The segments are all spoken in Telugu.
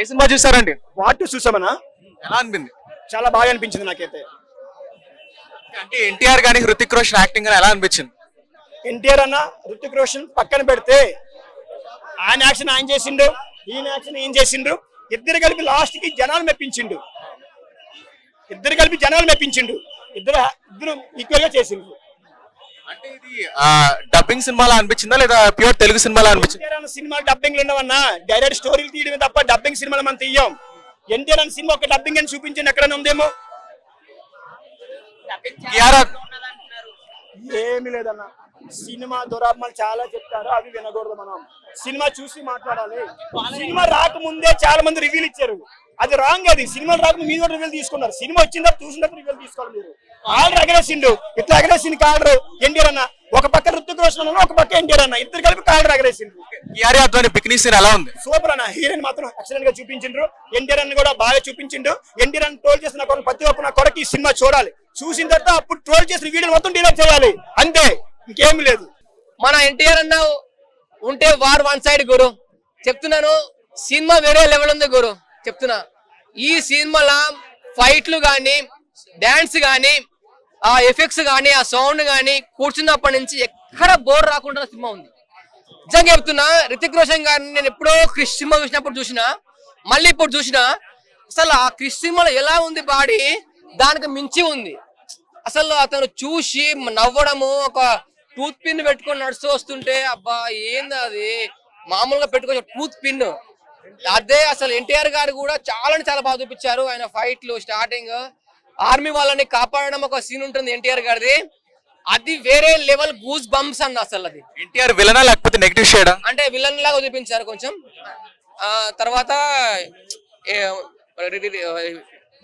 ఏ సినిమా చూసారండి? వాటి చూసామనా? ఎలా అనిపింది? చాలా బాగా అనిపించింది నాకైతే. అంటే ఎన్టీఆర్ గానీ హృతిక్ రోషన్ యాక్టింగ్ అని ఎలా అనిపించింది? ఎన్టీఆర్ అన్న ఋతిక్ రోషన్ పక్కన పెడితే ఆయన యాక్షన్ ఆయన చేసిండు ఈయన యాక్షన్ ఈయన చేసిండు. ఇద్దరు కలిపి లాస్ట్కి జనాలు మెప్పించిండు. ఇద్దరు కలిపి జనాలు మెప్పించిండు. ఇద్దరు ఇద్దరు ఈక్వల్గా చేసిండు అంటే ఇది డబ్బింగ్ సినిమాలా అనిపించిందా లేదా ప్యూర్ తెలుగు సినిమాలా అనిపించింది? సినిమాలు డబ్బింగ్ ఉండవన్నా డైరెక్ట్ స్టోరీలు తీయడమే తప్ప డబ్బింగ్ సినిమాలు మనం తీయం. ఎన్టీఆర్ అన్న సినిమా ఒక డబ్బింగ్ అని చూపించండి ఎక్కడైనా ఉందేమో? ఏమి లేదన్న. సినిమా దురాత్మలు చాలా చెప్తారు అవి వినకూడదు మనం. సినిమా చూసి మాట్లాడాలి. సినిమా రాకముందే చాలా మంది రివ్యూలు ఇచ్చారు. అది రాంగ్ అది. సినిమా రాకముందు మీరు కూడా రివ్యూలు తీసుకున్నారు. సినిమా వచ్చిన తర్వాత చూసిన తర్వాత రివ్యూలు తీసుకోవాలి మీరు. ఆర్డర్ ఎగరేసిండు ఇట్లా ఎగరేసింది కాడరు. ఎన్టీఆర్ అన్న. ఒక పక్క ఋతుక్ రోషన్ అన్న ఒక పక్క ఎన్టీఆర్ అన్న. ఇద్దరు కలిపి కాడర్ ఎగరేసిండు కియారా అద్వాని పిక్నీ సీన్ ఎలా ఉంది? సూపర్ అన్న. హీరోయిన్ మాత్రం ఎక్సలెంట్గా చూపించిండ్రు. ఎన్టీఆర్ అన్న కూడా బాగా చూపించిండు. ఎన్టీఆర్ అన్న ట్రోల్ చేసిన కొరకు ప్రతి ఒక్క నా కొరకు ఈ సినిమా చూడాలి. చూసిన తర్వాత అప్పుడు ట్రోల్ చేసిన వీడియో మొత్తం డిలీట్ చేయాలి. అంతే. ఇంకేమి లేదు. మన ఎన్టీఆర్ అన్న ఉంటే వార్ వన్ సైడ్ గురు. చెప్తున్నాను సినిమా వేరే లెవెల్ ఉంది గురు. చెప్తున్నా. ఈ సినిమాలో ఫైట్లు కానీ డాన్స్ కానీ ఆ ఎఫెక్ట్స్ కానీ ఆ సౌండ్ కానీ కూర్చున్నప్పటి నుంచి ఎక్కడ బోర్ రాకుండా సినిమా ఉంది. నిజంగా చెప్తున్నా రితిక్ రోషన్ గారిని నేను ఎప్పుడో క్రిష్ సినిమా చూసినప్పుడు చూసిన మళ్ళీ ఇప్పుడు చూసిన అసలు ఆ క్రిష్ సినిమాలో ఎలా ఉంది బాడీ దానికి మించి ఉంది. అసలు అతను చూసి నవ్వడము ఒక టూత్ పిన్ పెట్టుకొని నడుస్తూ వస్తుంటే అబ్బా ఏంది అది? మామూలుగా పెట్టుకోవచ్చు టూత్ పిన్ అదే అసలు ఎన్టీఆర్ గారు కూడా చాలా చాలా బాగా చూపించారు. ఆయన ఫైట్లు స్టార్టింగ్ ఆర్మీ వాళ్ళని కాపాడడం ఒక సీన్ ఉంటుంది ఎన్టీఆర్ గారిది. అది వేరే లెవెల్ గూస్ బంప్స్ అన్న అసలు అది. ఎన్టీఆర్ విలనా లేకపోతే నెగిటివ్ షేడా అంటే విలన్ లాగా చూపించారు కొంచెం. ఆ తర్వాత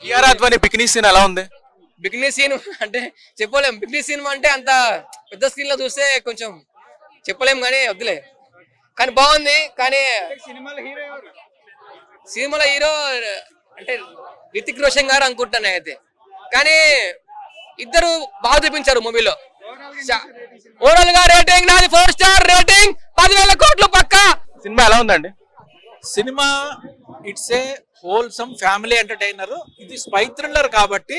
కియారా అద్వాని పిక్నీ సీన్ ఎలా ఉంది? బిగ్నీ సీన్ అంటే చెప్పలేం. బిగ్నీ సినిమా అంటే అంత పెద్ద స్క్రీన్లో చూస్తే కొంచెం చెప్పలేం కానీ వద్దులే. కానీ బాగుంది. కానీ సినిమాలో హీరో అంటే రితిక్ రోషన్ గారు అనుకుంటాను అయితే కానీ ఇద్దరు బాగా చూపించారు మూవీలో. ఓవరాల్గా రేటింగ్ నాది ఫోర్ స్టార్ రేటింగ్ పదివేల కోట్లు పక్కా. సినిమా ఎలా ఉందండి? Cinema it's a wholesome family entertainer. ఇది స్పై థ్రిల్లర్ కాబట్టి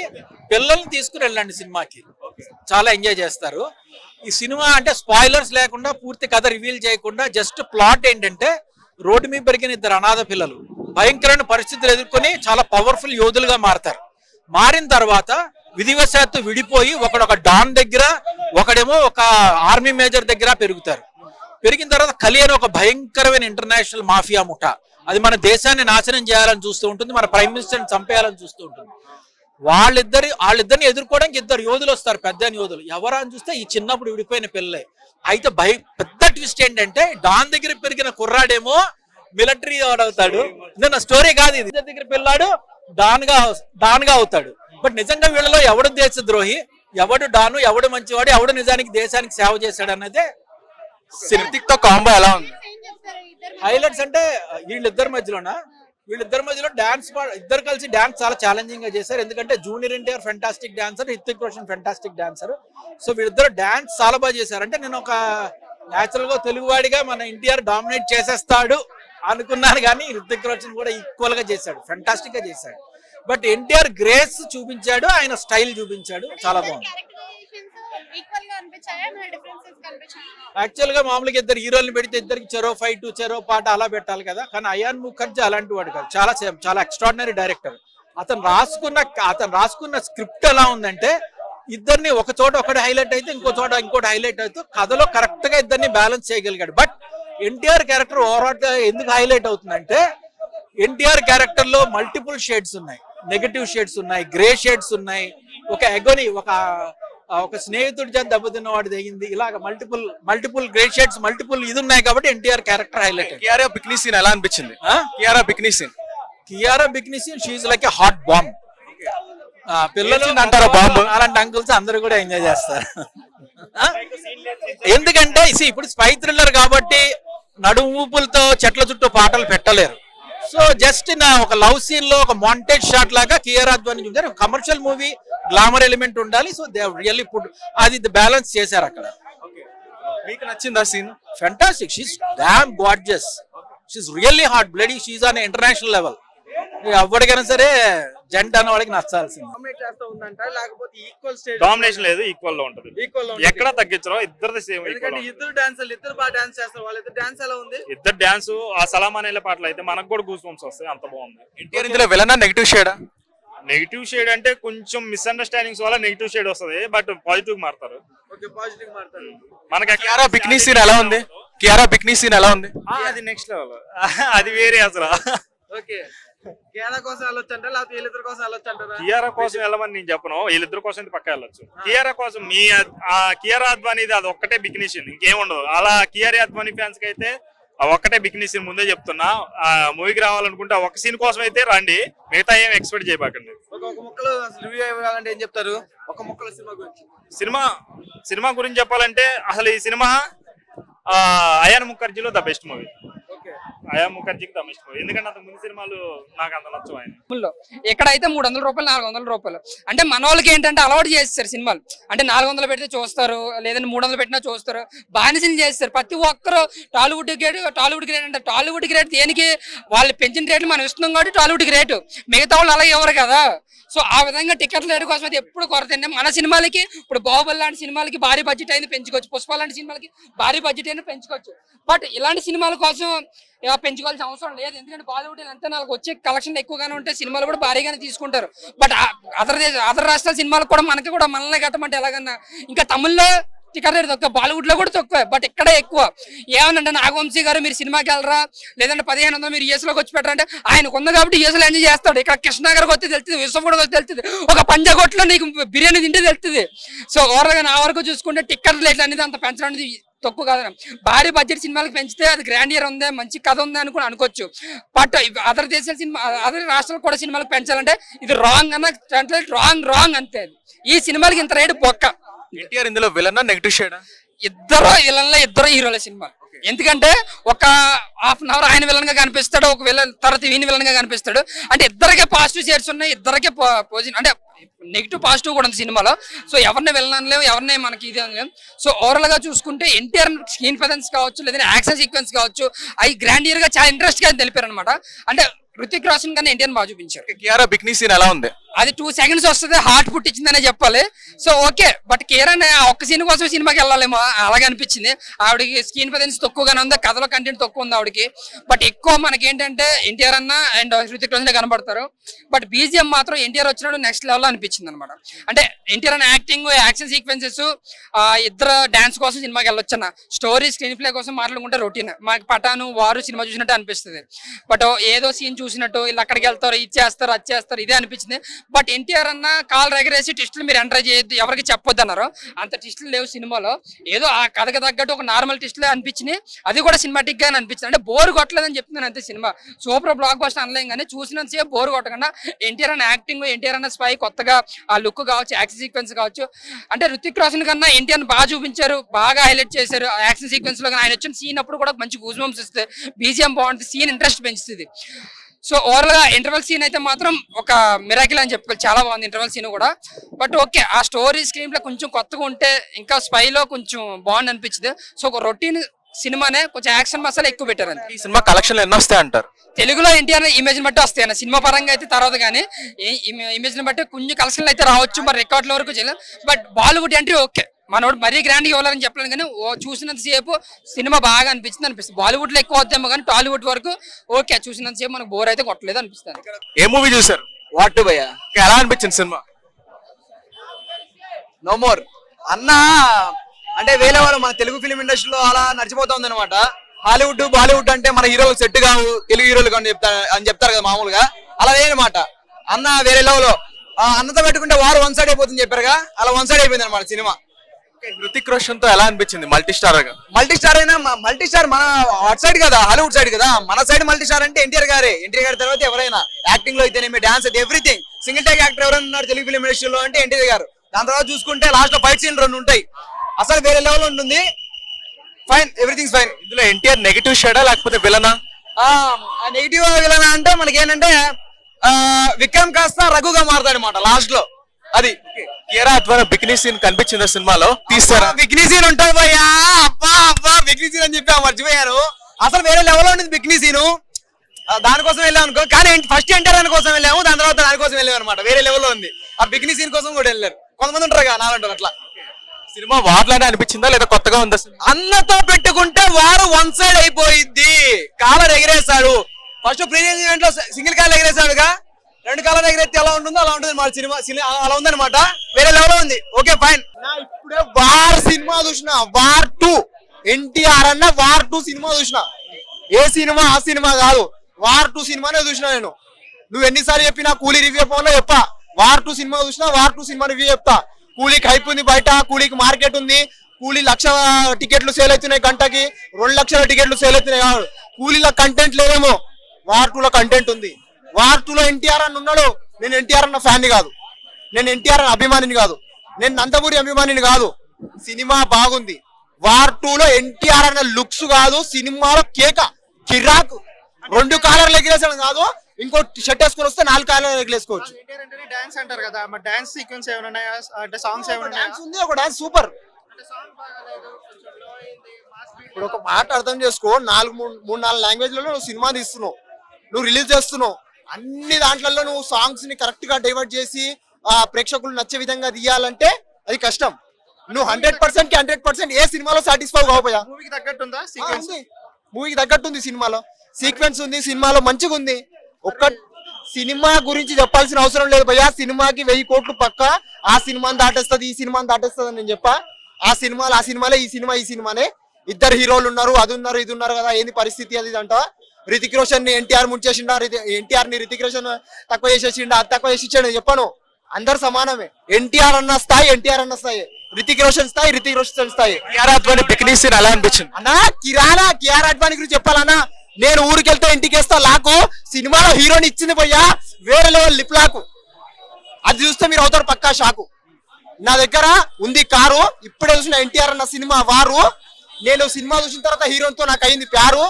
పిల్లల్ని తీసుకుని వెళ్ళండి సినిమాకి. చాలా ఎంజాయ్ చేస్తారు. ఈ సినిమా అంటే స్పాయిలర్స్ లేకుండా పూర్తి కథ రివీల్ చేయకుండా జస్ట్ ప్లాట్ ఏంటంటే రోడ్డు మీద పెరిగిన ఇద్దరు అనాథ పిల్లలు. భయంకరమైన పరిస్థితులు ఎదుర్కొని చాలా పవర్ఫుల్ యోధులుగా మారతారు. మారిన తర్వాత విధివశాత్తు విడిపోయి ఒకడొక డాన్ దగ్గర ఒకడేమో ఒక ఆర్మీ మేజర్ దగ్గర పెరుగుతారు. పెరిగిన తర్వాత కలి అనే ఒక భయంకరమైన ఇంటర్నేషనల్ మాఫియా ముఠా. అది మన దేశాన్ని నాశనం చేయాలని చూస్తూ ఉంటుంది మన ప్రైమ్ మినిస్టర్ని చంపేయాలని చూస్తూ ఉంటుంది. వాళ్ళిద్దరి వాళ్ళిద్దరిని ఎదుర్కోవడానికి ఇద్దరు యోధులు వస్తారు పెద్ద యోధులు. ఎవరా అని చూస్తే ఈ చిన్నప్పుడు విడిపోయిన పిల్లలే. అయితే భయ పెద్ద ట్విస్ట్ ఏంటంటే డాన్ దగ్గర పెరిగిన కుర్రాడేమో మిలిటరీ అవుతాడు. నా స్టోరీ కాదు ఇది. దగ్గర పిల్లాడు డాన్గా డాన్గా అవుతాడు. బట్ నిజంగా వీళ్ళలో ఎవడు దేశద్రోహి ఎవడు డాను ఎవడు మంచివాడు ఎవడు నిజానికి దేశానికి సేవ చేశాడు అన్నదే సినిమాటిక్తో కాంబో ఎలా ఉంది? హైలైట్స్ అంటే వీళ్ళిద్దరి మధ్యలోనా? వీళ్ళిద్దరి మధ్యలో డాన్స్ ఇద్దరు కలిసి డాన్స్ చాలా ఛాలెంజింగ్గా చేశారు. ఎందుకంటే junior NTR fantastic dancer Hrithik Roshan fantastic dancer so వీళ్ళిద్దరు డాన్స్ చాలా బాగా చేశారు. అంటే నేను ఒక న్యాచురల్గా తెలుగువాడిగా మన ఎన్టీఆర్ డామినేట్ చేసేస్తాడు. అనుకున్నాను కానీ హిత్విక్ రోషన్ కూడా ఈక్వల్గా చేశాడు ఫెంటాస్టిక్గా చేశాడు. బట్ ఎన్టీఆర్ గ్రేస్ చూపించాడు ఆయన స్టైల్ చూపించాడు చాలా బాగుంది. ఈక్వల్గా అనిపించాయా? ఏమైనా డిఫరెన్సెస్ కనిపించాయా? యాక్చువల్గా మామూలుగా ఇద్దరు హీరోల్ని పెడితే ఇద్దరికి చెరో ఫైట్ చెరో పాట అలా పెట్టాలి కదా. కానీ అయాన్ ముఖర్జీ అలాంటి వాడు కాదు. చాలా చాలా ఎక్స్ట్రాడినరీ డైరెక్టర్ అతను రాసుకున్న అతను రాసుకున్న స్క్రిప్ట్ ఎలా ఉందంటే ఇద్దరిని ఒక చోట ఒకటి హైలైట్ అయితే ఇంకో చోట ఇంకోటి హైలైట్ అవుతూ కథలో కరెక్ట్గా ఇద్దరిని బ్యాలెన్స్ చేయగలిగాడు. బట్ ఎన్టీఆర్ క్యారెక్టర్ ఓవరాల్గా ఎందుకు హైలైట్ అవుతుందంటే ఎన్టీఆర్ క్యారెక్టర్లో మల్టిపుల్ షేడ్స్ ఉన్నాయి. నెగటివ్ షేడ్స్ ఉన్నాయి గ్రే షేడ్స్ ఉన్నాయి. ఒక ఎగోని ఒక ఒక స్నేహితుడి చేత దెబ్బతిన్న వాడు తెగింది. ఇలాగ multiple multiple grey shades multiple ఇది ఉన్నాయి కాబట్టి NTR character highlight Kiara picnic scene ఎలా అనిపించింది? Kiara picnic scene Kiara బిగ్నిసి she like a hot bomb పిల్లలు అంటారా బాంబు? అలాంటి అంకుల్స్ అందరూ కూడా ఎంజాయ్ చేస్తారు? ఎందుకంటే ఇప్పుడు స్పై థ్రిల్లర్ కాబట్టి నడుము ఊపులతో చెట్ల చుట్టూ పాటలు పెట్టలేరు. సో జస్ట్ నా ఒక లవ్ సీన్లో ఒక మాంటేజ్ షాట్ లాగా కియర్ అద్వాని చూసారు కమర్షియల్ మూవీ గ్లామర్ ఎలిమెంట్ ఉండాలి. సో దే రియల్లీ పుట్ అది బ్యాలెన్స్ చేశారు అక్కడ. మీకు నచ్చిందా scene? Fantastic she's damn gorgeous she's really hot bloody she's on international level ఎవరికైనా సరే జంట అన్న వాడికి నచ్చాల్సింది. చేస్తా ఉందంట. లేకపోతే ఈక్వల్ స్టేజ్ డామినేషన్ లేదు ఈక్వల్లో ఉంటది. ఈక్వల్ ఎక్కడ తగ్గించరు ఇద్దరు సేమ్ ఎందుకంటే ఇద్దరు డాన్సర్లు ఇద్దరు బాగా డాన్స్ చేస్తారు. వాళ్ళిద్దరు డాన్స్ ఎలా ఉంది? ఇద్దరు డాన్స్ ఆ సలాం అనే పాటలు అయితే మనకు కూడా గూస్ బంప్స్ వస్తాయి అంత బాగుంది. ఎన్టీఆర్ ఇందులో విలనా నెగిటివ్ షేడా నెగిటివ్ షేడ్ అంటే కొంచెం మిస్అండర్స్టాండింగ్స్ వల్ల నెగిటివ్ షేడ్ వస్తది బట్ పాజిటివ్ మారుతారు. ఓకే పాజిటివ్ మారుతారు. మనకి కియారా బిక్నీ సీన్ ఎలా ఉంది? కియారా బిక్నీ సీన్ ఎలా ఉంది? ఆ, అది నెక్స్ట్ లెవెల్ అది వేరే అసలు. ఓకే కోసం వెళ్ళొచ్చు అంటారా లేకపోతే వీళ్ళిద్దరి కోసం వెళ్ళొచ్చు అంటారా కియారా కోసం వెళ్ళమని నేను చెప్పను. వీళ్ళిద్దరు కోసం అయితే పక్క వెళ్ళొచ్చు. కియారా కోసం మీ ఆ కియారా అద్వానీది అది ఒక్కటే బిగ్నిషన్ ఇంకేం ఉండదు. అలా కియారా అద్వానీ ఫ్యాన్స్కి అయితే ఆ ఒక్కటే బిగ్నిషన్ ముందే చెప్తున్నా. ఆ మూవీకి రావాలనుకుంటే ఆ ఒక్క సీన్ కోసం అయితే రండి. మిగతా ఏం ఎక్స్పెక్ట్ చేయబాకండి. ఒక ఒక ముక్కలు అసలు రివ్యూ ఇవ్వాలంటే ఏం చెప్తారు? ఒక ముక్కల సినిమా గురించి. సినిమా సినిమా గురించి చెప్పాలంటే అసలు ఈ సినిమా ఆ, అయాన్ ముఖర్జీలో ద బెస్ట్ మూవీ ఓకే ముఖర్జీకి ద ఎందుకంటే అంత ముందు సినిమాలు నాకు అంత నచ్చవు ఆయన. ఎక్కడైతే మూడు వందల రూపాయలు నాలుగు వందల రూపాయలు. అంటే మన వాళ్ళకి ఏంటంటే అలవాటు చేస్తారు సినిమాలు. అంటే నాలుగు వందలు పెడితే చూస్తారు లేదంటే మూడు వందలు పెట్టినా చూస్తారు. బానిసలు చేస్తారు. ప్రతి ఒక్కరు టాలీవుడ్ గ్రేట్ టాలీవుడ్ గ్రేట్ అంటే టాలీవుడ్ రేట్ దేనికి? వాళ్ళు పెంచిన రేట్లు మనం ఇస్తున్నాం కాబట్టి టాలీవుడ్ గ్రేట్. మిగతా వాళ్ళు అలా ఎవరు కదా? సో ఆ విధంగా టికెట్ రేటు కోసం అయితే ఎప్పుడు కొరత అండి మన సినిమాలకి ఇప్పుడు బాహుబలి లాంటి సినిమాలకి భారీ బడ్జెట్ అయినా పెంచుకోవచ్చు. పుష్ప లాంటి సినిమాలకి భారీ బడ్జెట్ అయినా పెంచుకోవచ్చు. బట్ ఇలాంటి సినిమాల కోసం పెంచుకోవాల్సిన అవసరం లేదు. ఎందుకంటే బాలీవుడ్ అంతా నాకు వచ్చే కలెక్షన్ ఎక్కువగానే ఉంటే సినిమాలు కూడా భారీగానే తీసుకుంటారు. బట్ అదర్ అదర్ రాష్ట్రాల సినిమాలు కూడా మనకి కూడా మనల్ని కట్టమంటే ఎలాగన్నా ఇంకా తమిళ్ళో టికెట్ రేట్ తక్కువ బాలీవుడ్లో కూడా తక్కువ బట్ ఇక్కడే ఎక్కువ. ఏమనంటే నాగవంశీ గారు మీరు సినిమాకి వెళ్ళరా? లేదంటే పదిహేను వందలు మీరు యూఎస్ వచ్చి పెట్టారంటే ఆయనకు ఉంది కాబట్టి యూఎస్లో ఎంజాయ్ చేస్తాడు. ఇక్కడ కృష్ణ గారికి వస్తే తెలుస్తుంది విశ్వఫుడ్ వస్తే తెలుస్తుంది. ఒక పంజాగొట్లో నీకు బిర్యానీ తింటే తెలుస్తుంది. సో ఓవరాల్గా నా వరకు చూసుకుంటే టికెట్ రేట్లు అనేది అంత పెంచడం అనేది తక్కువ కాదు భారీ బడ్జెట్ సినిమాలకు పెంచితే అది గ్రాండ్ ఇయర్ ఉంది మంచి కథ ఉంది అని కూడా అనుకోవచ్చు. బట్ అదర్ దేశాల సినిమా అదర్ రాష్ట్రాలు కూడా సినిమాలకు పెంచాలంటే ఇది రాంగ్ అన్న రాంగ్ రాంగ్ అంతే. ఈ సినిమాలకి ఇంత రేటు పొక్క. ఎన్టీఆర్ ఇందులో విలన్ నెగిటివ్ షేడా ఇద్దరు విలన్లో ఇద్దరు హీరోల సినిమా. ఎందుకంటే ఒక హాఫ్ అన్ అవర్ ఆయన విలన్గా కనిపిస్తాడు ఒక విలన్ తర్వాత ఈయన విలన్గా కనిపిస్తాడు. అంటే ఇద్దరికే పాజిటివ్ షేడ్స్ ఉన్నాయి ఇద్దరికే పాజిటివ్ అంటే నెగిటివ్ పాజిటివ్ కూడా ఉంది సినిమాలో. సో ఎవరిని విలన్ అనలేము ఎవరిని మనకి ఇది సో ఓవరాల్గా చూసుకుంటే ఎన్టీఆర్ స్క్రీన్ ప్రజెన్స్ కావచ్చు లేదంటే యాక్షన్ సీక్వెన్స్ కావచ్చు అవి గ్రాండ్ ఇయర్గా చాలా ఇంట్రెస్ట్గా తెలిపారు అనమాట అంటే రుతిక్ రోషన్ కన్నా ఎన్టీఆర్ బాగా చూపించారు. బిక్నీ సీన్ ఎలా ఉంది? అది టూ సెకండ్స్ వస్తుంది హార్ట్ పుట్టించిందనే చెప్పాలి. సో ఓకే బట్ కేరన్ ఒక్క సీన్ కోసం సినిమాకి వెళ్ళాలేమో అలాగే అనిపించింది. ఆవిడకి స్క్రీన్ ప్రజెన్స్ తక్కువగానే ఉంది కథలో కంటెంట్ తక్కువ ఉంది ఆవిడకి. బట్ ఎక్కువ మనకి ఏంటంటే ఎన్టీఆర్ అన్న అండ్ హృతిక్ రోజునే కనబడతారు. బట్ బీజిఎం మాత్రం ఎన్టీఆర్ వచ్చినప్పుడు నెక్స్ట్ లెవెల్ అనిపించింది అనమాట అంటే ఎన్టీఆర్ అన్న యాక్టింగ్ యాక్షన్ సీక్వెన్సెస్ ఇద్దరు డాన్స్ కోసం సినిమాకి వెళ్ళొచ్చు అన్న స్టోరీ స్క్రీన్ ప్లే కోసం మాట్లాడుకుంటే రొటీన్ మాకు పటాను వారు సినిమా చూసినట్టు అనిపిస్తుంది. బట్ ఏదో సీన్ చూసినట్టు వీళ్ళు అక్కడికి వెళ్తారు ఇది చేస్తారు అది చేస్తారు ఇదే అనిపించింది. బట్ ఎన్టీఆర్ అన్న కాల్ ఎగరేసి టెస్టులు మీరు ఎంటర్ చేయొద్దు ఎవరికి చెప్పొద్దు అన్నారు. అంత టెస్టులు లేవు సినిమాలో. ఏదో ఆ కథకు తగ్గట్టు ఒక నార్మల్ టెస్టులే అనిపించినాయి. అది కూడా సినిమాటిక్గా అనిపించింది. అంటే బోర్ కొట్టలేదని చెప్తున్నాను అంతే సినిమా. సూపర్ బ్లాక్ బస్టర్ అనలేం కానీ చూసినంతసేపు బోర్ కొట్టకుండా ఎన్టీఆర్ అన్న యాక్టింగ్ ఎన్టీఆర్ అన్న స్పై కొత్తగా ఆ లుక్ కావచ్చు యాక్షన్ సీక్వెన్స్ కావచ్చు. అంటే రుతిక్ రోషన్ కన్నా ఎన్టీఆర్ బాగా చూపించారు బాగా హైలైట్ చేశారు. యాక్షన్ సీక్వెన్స్లో కానీ ఆయన వచ్చిన సీన్ అప్పుడు కూడా మంచి గూజ్ బంప్స్ ఇస్తుంది బీజిఎం బాగుంటుంది సీన్ ఇంట్రెస్ట్ పెంచుతుంది. సో ఓవరాల్గా ఇంటర్వెల్ సీన్ అయితే మాత్రం ఒక మిరాకిల్ అని చెప్పుకోవాలి. చాలా బాగుంది ఇంటర్వెల్ సీన్ కూడా. బట్ ఓకే ఆ స్టోరీ స్క్రీన్లో కొంచెం కొత్తగా ఉంటే ఇంకా స్పైలో కొంచెం బాగుంది అనిపించింది. సో ఒక రొటీన్ సినిమానే కొంచెం యాక్షన్ మసాలా ఎక్కువ పెట్టారు అంతే. ఈ సినిమా కలెక్షన్లు ఎన్ని వస్తాయి అంటారు? తెలుగులో ఎన్టీఆర్ ఇమేజ్ బట్టి వస్తాయి అన్న. సినిమా పరంగా అయితే తర్వాత కానీ ఇమేజ్ని బట్టి కొంచెం కలెక్షన్లు అయితే రావచ్చు మరి రికార్డుల వరకు చేయలేదు బట్ బాలీవుడ్ ఎంట్రీ ఓకే. మనోడు మరీ గ్రాండ్ ఇవ్వాలని చెప్పలేను కానీ ఓ చూసినంత సేపు సినిమా బాగా అనిపించింది అనిపిస్తుంది. బాలీవుడ్లో ఎక్కువ వద్దామో కానీ టాలీవుడ్ వరకు ఓకే చూసినంత సేపు మనకు బోర్ అయితే కొట్టలేదు అనిపిస్తుంది. ఏ మూవీ చూసారు వాట్ ఇంకా ఎలా అనిపించింది సినిమా? నో మోర్ అన్న అంటే వేరే వాళ్ళు మన తెలుగు ఫిలిం ఇండస్ట్రీలో అలా నడిచిపోతుంది అనమాట హాలీవుడ్ బాలీవుడ్ అంటే మన హీరోలు సెట్ కావు తెలుగు హీరోలు కానీ చెప్తారు అని చెప్తారు కదా మామూలుగా. అలా లేదనమాట అన్న వేరే లెవెల్ అన్నతో పెట్టుకుంటే వారు వన్ సైడ్ అయిపోతుంది చెప్పారుగా? అలా వన్ సైడ్ అయిపోయింది అనమాట సినిమా. హృతిక్ రోషన్తో ఎలా అనిపించింది మల్టీ స్టార్గా మల్టీ స్టార్ అయినా మల్టీ స్టార్ మన అటు సైడ్ కదా హాలీవుడ్ సైడ్ కదా మన సైడ్ మల్టీ స్టార్ అంటే ఎన్టీఆర్ గారే. ఎన్టీఆర్ గారి తర్వాత ఎవరైనా యాక్టింగ్లో అయితేనేమి డాన్స్ అయితే ఎవ్రీథింగ్. సింగిల్ టేక్ యాక్టర్ ఎవరైనా ఉన్నారు తెలుగు ఫిలిం ఇండస్ట్రీలో అంటే ఎన్టీఆర్ గారు. దాని తర్వాత చూసుకుంటే లాస్ట్లో ఫైట్ సీన్ రెండు ఉంటాయి. అసలు వేరే లెవెల్ ఉంటుంది. Fine everything fine. ఇందులో ఎన్టీఆర్ నెగిటివ్ షేడా లేకపోతే విలనా? నెగిటివ్ విలన్ అంటే మనకి ఏంటంటే విక్రమ్ కాస్త రఘుగా మారుతాడు అనమాట లాస్ట్లో అది కియారా అద్వాని బికినీ సీన్ కనిపించిందా సినిమాలో? తీస్తారా బిక్నీ సీన్ ఉంటుంది భయ్యా. అబ్బా అబ్బా బిక్నీ సీన్ అని చెప్పా మర్చిపోయాను అసలు వేరే లెవెల్ ఉంటుంది బిక్నీ సీను. దానికోసం వెళ్ళాం అనుకో. కానీ ఫస్ట్ ఎన్టీఆర్ అని కోసం వెళ్ళాము దాని తర్వాత దానికోసం వెళ్ళాము అనమాట వేరే లెవెల్లో ఉంది. ఆ బిగినీ సీన్ కోసం కూడా వెళ్ళారు. కొంతమంది ఉంటారు కదా నాలంటారు అట్లా. సినిమా వార్లానే అనిపించిందా లేదా కొత్తగా ఉందా అన్నతో పెట్టుకుంటే వారు వన్ సైడ్ అయిపోయింది కాలర్ ఎగిరేశాడు. ఫస్ట్ ప్రీ ఈవెంట్లో సింగిల్ కాలర్ ఎగిరేశాడుగా. రెండు కాలం దగ్గర అయితే ఎలా ఉంటుందో అలా ఉంటుంది మన సినిమా సినిమా అలా ఉందన్నమాట. వేరే లెవెల్ ఉంది. ఓకే ఫైన్ నా ఇప్పుడే వార్ సినిమా చూసిన. War two. ఎన్టీఆర్ అన్న వార్ టూ సినిమా చూసిన. ఏ సినిమా ఆ సినిమా కాదు. వార్ టూ సినిమానే చూసిన నేను. నువ్వు ఎన్నిసార్లు చెప్పినా కూలీ రివ్యూ ఫోన్లో చెప్పా. వార్ టూ సినిమా చూసినా వార్ టూ సినిమా రివ్యూ చెప్తా. కూలీకి హైప్ ఉంది బయట కూలీకి మార్కెట్ ఉంది. కూలీ లక్ష టికెట్లు సేల్ అవుతున్నాయి గంటకి. రెండు లక్షల టికెట్లు సేల్ అవుతున్నాయి కాదు. కూలీల కంటెంట్ లేదేమో. వార్ టూ లో కంటెంట్ ఉంది. వార్ టూ లో ఎన్టీఆర్ అని ఉన్నాడు. నేను ఎన్టీఆర్ అన్న ఫ్యాన్ కాదు. నేను ఎన్టీఆర్ అన్న అభిమానిని కాదు. నేను నందమూరి అభిమానిని కాదు. సినిమా బాగుంది. వార్ టూ లో ఎన్టీఆర్ అన్న లుక్స్ కాదు సినిమాలో కేక కిరాకు రెండు కాలర్లు ఎగిరేసాడు కాదు ఇంకో షర్ట్ వేసుకొని వస్తే నాలుగు కాలర్లు ఎగిరేసుకోవచ్చు. డాన్స్ అంటారు కదా డాన్స్ సీక్వెన్స్ ఏమైనా అంటే సాంగ్స్ ఏమైనా ఉంది ఒక డాన్స్ సూపర్ ఇప్పుడు ఒక మాట అర్థం చేసుకో నాలుగు మూడు మూడు నాలుగు లాంగ్వేజ్లలో నువ్వు సినిమా తీస్తున్నావు. నువ్వు రిలీజ్ చేస్తున్నావు. అన్ని దాంట్లలో నువ్వు సాంగ్స్ని కరెక్ట్గా డైవర్ట్ చేసి ఆ ప్రేక్షకులు నచ్చే విధంగా తీయాలంటే అది కష్టం. నువ్వు హండ్రెడ్ పర్సెంట్కి హండ్రెడ్ పర్సెంట్ ఏ సినిమాలో సాటిస్ఫై కావపోయా మూవీకి తగ్గట్టుందా? సీక్వెన్స్ మూవీకి తగ్గట్టు ఉంది సినిమాలో. సీక్వెన్స్ ఉంది సినిమాలో మంచిగా ఉంది. ఒక్క సినిమా గురించి చెప్పాల్సిన అవసరం లేదు భయ్యా. సినిమాకి వెయ్యి కోట్లు పక్క. ఆ సినిమాని దాటేస్తుంది ఈ సినిమాని దాటేస్తుంది అని నేను చెప్పా. ఆ సినిమాలు ఆ సినిమాలే ఈ సినిమా ఈ సినిమానే. ఇద్దరు హీరోలు ఉన్నారు అది ఉన్నారు ఇది ఉన్నారు కదా ఏంది పరిస్థితి అది ఇది అంట రితిక్ రోషన్ని ఎన్టీఆర్ ముంచేసిండా ఎన్టీఆర్ని రితిక్ రోషన్ తక్కువ చేసేసిండా? అది తక్కువ చేసి ఇచ్చాడు చెప్పాను. అందరు సమానమే. ఎన్టీఆర్ అన్న స్థాయి ఎన్టీఆర్ అన్న స్థాయి. రితిక్ రోషన్ స్థాయి రితిక్ రోషన్ స్థాయి. కియారా అద్వాని సీన్ ఎలా అనిపించింది. అన్నా కిరాణా కియారా అడ్వాణి గురించి చెప్పాలన్నా నేను ఊరికి వెళ్తే ఇంటికి వేస్తా లాకు సినిమాలో హీరోని ఇచ్చింది పోయా వేరే లెవెల్ లిప్ లాకు. అది చూస్తే మీరు అవుతారు పక్కా షాకు. నా దగ్గర ఉంది కారు ఇప్పుడే చూసిన ఎన్టీఆర్ అన్న సినిమా వారు. నేను సినిమా చూసిన తర్వాత హీరోతో నాకు అయింది ప్యారు.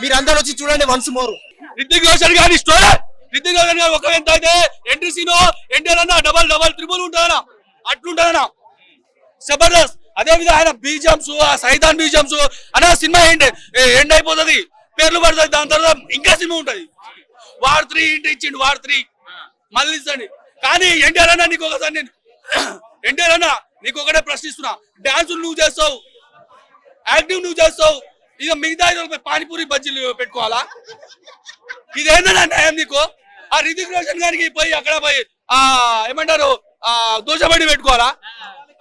మీరందరూ వచ్చి చూడండి వన్స్ మోర్ రితిక్ రోషన్ గారి స్టోరీ రితిక్ రోషన్ గారు ఒక ఎంత అయితే ఎంట్రీ సీన్ ఎన్టీఆర్ అన్న డబల్ డబల్ త్రిబుల్ ఉంటుందన్న. అట్లుంటుందన్న. జబర్దస్త్ అదే విధంగా ఆయన బీజమ్స్ సైతాన్ బీజమ్స్ అన్న సినిమా ఎండ్ ఎండ్ అయిపోతుంది. పేర్లు పడుతుంది దాని తర్వాత ఇంకా సినిమా ఉంటది. వార్ త్రీ ఇంటి ఇచ్చిండు వార్ త్రీ మళ్ళీ ఇస్తాండి. కానీ ఎన్టీఆర్ అన్న నీకు ఒకసారి నేను ఎన్టీఆర్ అన్న నీకు ఒకటే ప్రశ్నిస్తున్నా. డాన్స్ నువ్వు చేస్తావు. యాక్టివ్ నువ్వు చేస్తావు. ఇక మిగతా ఐదు రూపాయలు పానీపూరి బజ్జీలు పెట్టుకోవాలా? ఇదేంటన్నా న్యాయం నీకు? ఆ రితిక్ రోషన్ గారికి పోయి అక్కడ పోయి ఆ ఏమంటారు? ఆ దోషబడి పెట్టుకోవాలా?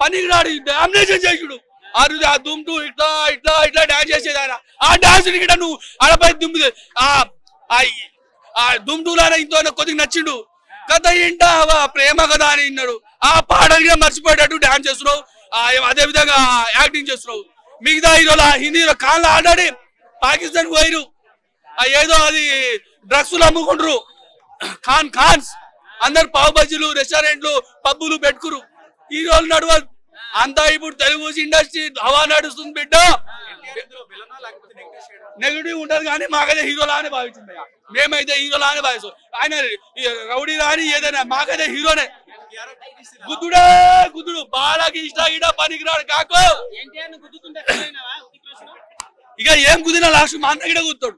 పనికి రాడు డామినేషన్ చేసుడు ఆ రుది- ఆ దుమ్టు ఇట్లా ఇట్లా ఇట్లా డాన్స్ చేసేది ఆయన. ఆ డాన్స్ గిట నువ్వు ఆడపై దుమ్ము ఆ ఆ ఆ దుమ్టులాన ఇంతో కొద్దిగా నచ్చిండు. కథ ఏంటావా? ప్రేమ కదా అని విన్నాడు ఆ పాటలు కూడా మర్చిపోయేటట్టు డాన్స్ చేస్తున్నావు. ఆ అదే విధంగా యాక్టింగ్ చేస్తున్నావు. మిగతా హీరోల హిందీలో కాళ్ళు ఆడాడి పాకిస్తాన్ పోయిరు. ఆ ఏదో అది డ్రగ్స్లు అమ్ముకుంటారు ఖాన్ ఖాన్స్. అందరు పావు బజ్జీలు రెస్టారెంట్లు పబ్బులు పెట్టుకురు. ఈ రోజు నడవదు. అంతా ఇప్పుడు తెలుగు ఇండస్ట్రీ హవా నడుస్తుంది బిడ్డ. నెగిటివ్ ఉంటది కానీ మాకైతే హీరోలా అని భావించింది. మేమైతే హీరోలా అని భావిస్తాం. ఆయన రౌడీ రాని ఏదైనా మాకైతే హీరోనే. గుద్దుడే గుద్దుడు. బాలకి ఇష్ట ఇడ పనికిరాడు కాకో. ఇక ఏం కుదిరినా లాస్ట్ మా అన్న గిడ కుడతాడు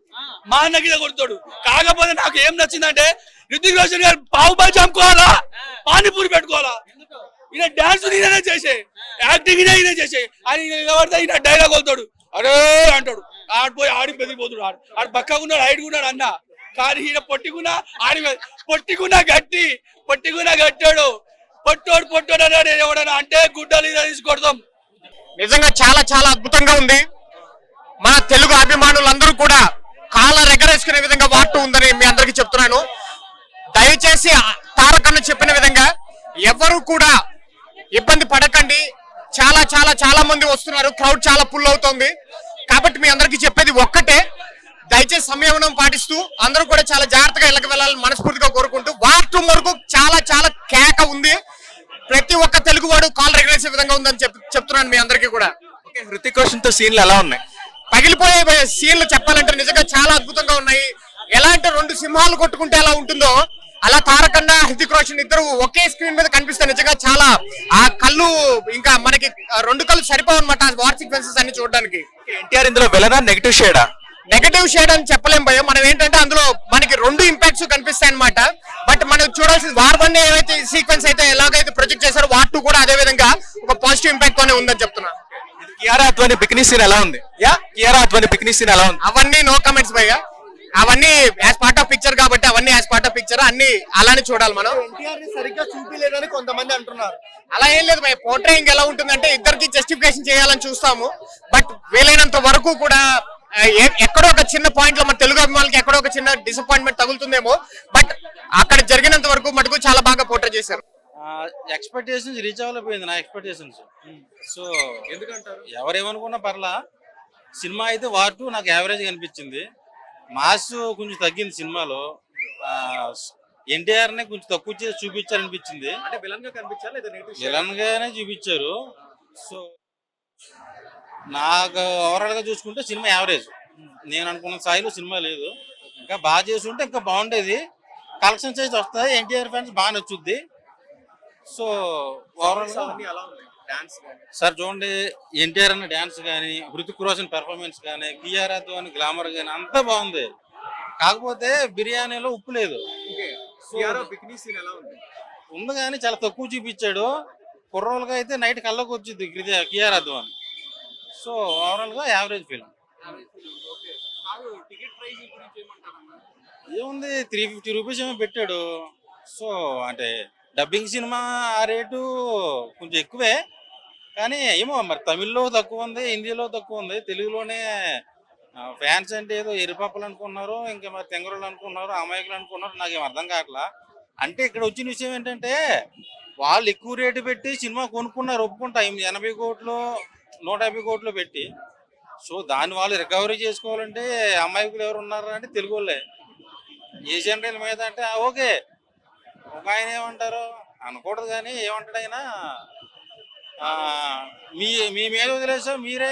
మా అన్న గిడ కొడతాడు. కాకపోతే నాకు ఏం నచ్చిందంటే రితిక్ రోషన్ గారు బాజీ అమ్ముకోవాలా పానీపూరి పెట్టుకోవాలా? ఈయన డాన్స్ ఈయననే చేసే. యాక్టింగ్ ఈయన చేసే. అని ఎవరితో ఈయన డైలాగ్ అవుతాడు అరే అంటాడు. ఆడిపోయి ఆడి బెదిరిపోతాడు ఆడు. ఆడు బక్కగున్నాడు హైట్గున్నాడు అన్న. కానీ ఈయన పొట్టిగున్నా ఆడి పొట్టిగున్నా గట్టి పొట్టిగున్నా గట్టాడు పొట్టోడు పొట్టోడు అన్నాడు ఎవడన్నా అంటే గుడ్డలు ఈయన తీసి కొడతాం నిజంగా చాలా చాలా అద్భుతంగా ఉంది మన తెలుగు అభిమానులందరూ కూడా కాలర్ ఎగరేసుకునే విధంగా వాటు ఉందని మీ అందరికీ చెప్తున్నాను దయచేసి ఆ తారకన్న చెప్పిన విధంగా ఎవరు కూడా ఇబ్బంది పడకండి చాలా చాలా చాలా మంది వస్తున్నారు క్రౌడ్ చాలా ఫుల్ అవుతోంది కాబట్టి మీ అందరికీ చెప్పేది ఒక్కటే దయచేసి సంయమనం పాటిస్తూ అందరూ కూడా చాలా జాగ్రత్తగా ఇళ్ళకి వెళ్ళాలని మనస్ఫూర్తిగా కోరుకుంటూ వార్ టూ వరకు చాలా చాలా కేక ఉంది ప్రతి ఒక్క తెలుగు వాడు కాల్ ఎగరేసే విధంగా ఉందని చెప్ చెప్తున్నాను మీ అందరికీ కూడా. హృతిక్ రోషన్తో సీన్లు ఎలా ఉన్నాయి? పగిలిపోయే సీన్లు చెప్పాలంటే నిజంగా చాలా అద్భుతంగా ఉన్నాయి. ఎలా అంటే రెండు సింహాలు కొట్టుకుంటే ఎలా ఉంటుందో అలా తారకన్న హృతిక్ రోషన్ ఇద్దరు ఒకే స్క్రీన్ మీద కనిపిస్తే నిజంగా చాలా ఆ కళ్ళు ఇంకా మనకి రెండు కళ్ళు సరిపోవు అనమాట వార్ సీక్వెన్సెస్ అన్ని చూడడానికి. ఎన్టీఆర్ ఇందులో విలనా నెగిటివ్ షేడా? నెగటివ్ షేడ్ అని చెప్పలేం భయ మనం ఏంటంటే అందులో మనకి రెండు ఇంపాక్ట్స్ కనిపిస్తాయి అనమాట బట్ మనం చూడాల్సింది వార్ వన్ ఏవైతే సీక్వెన్స్ అయితే ఎలాగైతే ప్రొజెక్ట్ చేశారో వార్ టూ కూడా అదే విధంగా ఒక పాజిటివ్ ఇంపాక్ట్ తోనే ఉందని చెప్తున్నా. కియారా అద్వాని పిక్నిక్ సీన్ ఎలా ఉంది? Yeah? Kiara Advani picnic scene ఎలా ఉంది? అవన్నీ నో కమెంట్స్ భయ్య. అవన్నీ యాజ్ పార్ట్ ఆఫ్ పిక్చర్ కాబట్టి అవన్నీ యాజ్ పార్ట్ ఆఫ్ పిక్చర్ అన్ని అలానే చూడాలి మనం. ఎన్టీఆర్ని సరిగ్గా చూపిలేదని కొంతమంది అంటున్నారు. అలా ఏం లేదు భయ్య. పోర్ట్రేయింగ్ ఎలా ఉంటుందంటే ఇద్దరికి జస్టిఫికేషన్ చేయాలని చూస్తాము. బట్ వీలైనంత వరకు కూడా ఎక్కడో ఒక చిన్న పాయింట్లో మన తెలుగు అభిమానులకి ఎక్కడో ఒక చిన్న డిసప్పాయింట్మెంట్ తగులుతుందేమో బట్ అక్కడ జరిగినంత వరకు మటుకు చాలా బాగా పోర్ట్రే చేశారు. ఎక్స్పెక్టేషన్స్ రీచ్ అవ్వలేకపోయింది నా ఎక్స్పెక్టేషన్స్ సో ఎందుకంటారు? ఎవరేమనుకున్నా పర్లా సినిమా అయితే వార్ టూ నాకు యావరేజ్ కనిపించింది మాస్ కొంచెం తగ్గింది సినిమాలో. ఎన్టీఆర్ని కొంచెం తక్కువ చేసి చూపించారనిపించింది అంటే విలన్గా కనిపించాలి లేదా నెగటివ్ విలన్ గానే చూపించారు. సో నాకు ఓవరాల్గా చూసుకుంటే సినిమా యావరేజ్ నేను అనుకున్న స్థాయిలో సినిమా లేదు. ఇంకా బాగా చేసి ఉంటే ఇంకా బాగుండేది. కలెక్షన్స్ అయితే వస్తాయి ఎన్టీఆర్ ఫ్యాన్స్ బాగా నచ్చుద్ది. సో ఓవరాల్ డాన్స్ సార్ చూడండి ఎన్టీఆర్ అన్న డాన్స్ కానీ హృతిక్ రోషన్ పెర్ఫార్మెన్స్ కానీ కిఆర్ అద్వాని గ్లామర్ కానీ అంతా బాగుంది. కాకపోతే బిర్యానీలో ఉప్పు లేదు. కియారా ఉంది? కానీ చాలా తక్కువ చూపించాడు. కుర్రోళ్ళగా అయితే నైట్ కళ్ళకు వచ్చింది కిఆర్ అద్వాని. సో ఓవరాల్గా యావరేజ్ ఫిల్మ్ ఏముంది త్రీ ఫిఫ్టీ రూపీస్ ఏమో పెట్టాడు. సో అంటే డబ్బింగ్ సినిమా ఆ రేటు కొంచెం ఎక్కువే. కానీ ఏమో మరి తమిళ్ళో తక్కువ ఉంది హిందీలో తక్కువ ఉంది. తెలుగులోనే ఫ్యాన్స్ అంటే ఏదో ఎరిపప్పలు అనుకున్నారు ఇంకా మరి తెంగరులు అనుకున్నారు అమాయకులు అనుకున్నారు నాకేం అర్థం కావట్లా. అంటే ఇక్కడ వచ్చిన విషయం ఏంటంటే వాళ్ళు ఎక్కువ రేటు పెట్టి సినిమా కొనుక్కున్నారు ఒప్పుకుంటా. ఎనభై కోట్లు నూట యాభై కోట్లు పెట్టి. సో దాని వాళ్ళు రికవరీ చేసుకోవాలంటే అమాయకులు ఎవరు ఉన్నారు అంటే తెలుగు వాళ్ళే. ఏజెంట్ల మీద అంటే ఓకే ఒక ఆయన ఏమంటారు? అనకూడదు కానీ ఏమంటాడు ఆయన? మీ మీ మీద వదిలేసా మీరే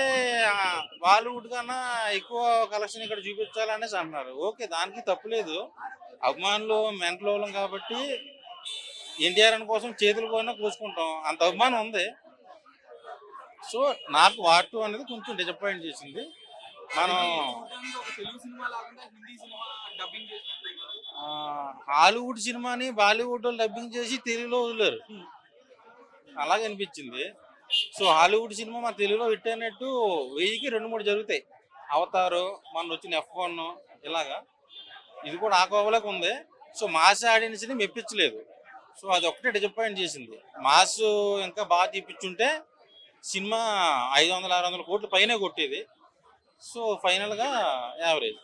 బాలీవుడ్ కన్నా ఎక్కువ కలెక్షన్ ఇక్కడ చూపించాలనేసి అంటున్నారు ఓకే దానికి తప్పులేదు అభిమానులు మెంటల్ వాళ్ళం కాబట్టి ఎన్టీఆర్ అని కోసం చేతులు పోయినా కూసుకుంటాం. అంత అభిమానం ఉంది. సో నాకు వాటు అనేది కొంచెం డిసప్పాయింట్ చేసింది. మనం తెలుగు సినిమా హాలీవుడ్ సినిమాని బాలీవుడ్ వాళ్ళు డబ్బింగ్ చేసి తెలుగులో వదిలేరు. అలాగే అనిపించింది. సో హాలీవుడ్ సినిమా మన తెలుగులో పెట్టేనట్టు వెయ్యికి రెండు మూడు జరుగుతాయి. అవతారు మన వచ్చిన ఎఫ్ వన్ ఇలాగా. ఇది కూడా ఆ కోవలకు ఉంది. సో మాస్ ఆడియన్స్ని మెప్పించలేదు. సో అది ఒకటే డిసప్పాయింట్ చేసింది. మాస్ ఇంకా బాగా తీపిచ్చుంటే సినిమా ఐదు వందల ఆరు వందల కోట్ల పైనే కొట్టేది. సో ఫైనల్గా యావరేజ్.